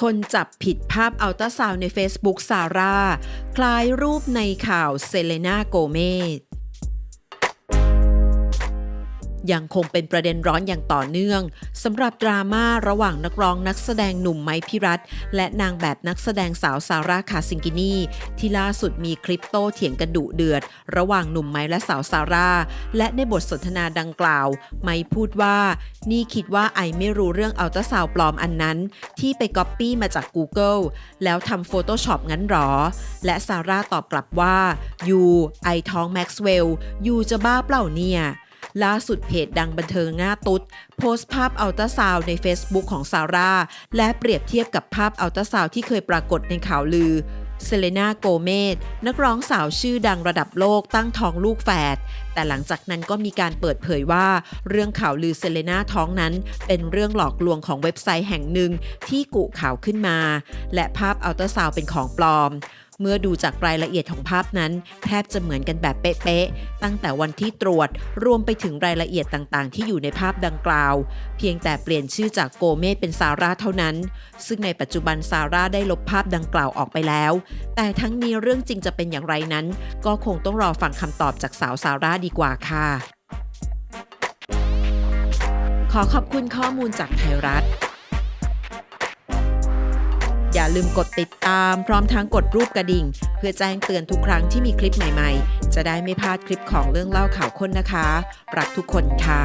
คนจับผิดภาพอัลตราซาวน์ใน Facebook ซาร่า คล้ายรูปในข่าวเซเลนาโกเมส ยังคงเป็นประเด็นร้อนอย่างต่อเนื่องสำหรับดราม่าระหว่างนักร้องนักแสดงหนุ่มไมค์พิรัตและนางแบบนักแสดงสาวซาร่าคาซิงกินีที่ล่าสุดมีคลิปโต้เถียงกันดุเดือด ระหว่างหนุ่มไมและสาวซาร่าและในบทสนทนาดังกล่าว ไมพูดว่านี่คิดว่าไอไม่รู้เรื่องอัลตราซาวปลอมอันนั้น ที่ไปก๊อปปี้มาจาก Google แล้วทำ Photoshop งั้นหรอ และซาร่าตอบกลับว่ายูไอท้องแม็กซ์เวลยูจะบ้าเปล่าเนี่ย ล่าสุดเพจดังบันเทิงหน้าตุ๊ด โพสต์ภาพอัลตราซาวใน Facebook ของซาร่า และเปรียบเทียบกับภาพอัลตราซาวที่เคยปรากฏในข่าวลือเซเลนาโกเมสนักร้องสาวชื่อดังระดับโลกตั้งท้องลูกแฝด แต่หลังจากนั้นก็มีการเปิดเผยว่าเรื่องข่าวลือเซเลนาท้องนั้น เป็นเรื่องหลอกลวงของเว็บไซต์แห่งหนึ่งที่กุข่าวขึ้นมา และภาพอัลตราซาวเป็นของปลอมเมื่อดูจากรายละเอียดของภาพนั้น แทบจะเหมือนกันแบบเป๊ะๆ ตั้งแต่วันที่ตรวจ รวมไปถึงรายละเอียดต่างๆ ที่อยู่ในภาพดังกล่าว เพียงแต่เปลี่ยนชื่อจากโกเมสเป็นซาร่าเท่านั้น ซึ่งในปัจจุบันซาร่าได้ลบภาพดังกล่าวออกไปแล้ว แต่ทั้งนี้เรื่องจริงจะเป็นอย่างไรนั้น ก็คงต้องรอฟังคำตอบจากสาวซาร่าดีกว่าค่ะ ขอขอบคุณข้อมูลจากไทยรัฐ อย่าลืมกดติดตามพร้อมทั้งกดรูปกระดิ่ง เพื่อแจ้งเตือนทุกครั้งที่มีคลิปใหม่ๆ จะได้ไม่พลาดคลิปของเรื่องเล่าข่าวค้นนะคะ รักทุกคนค่ะ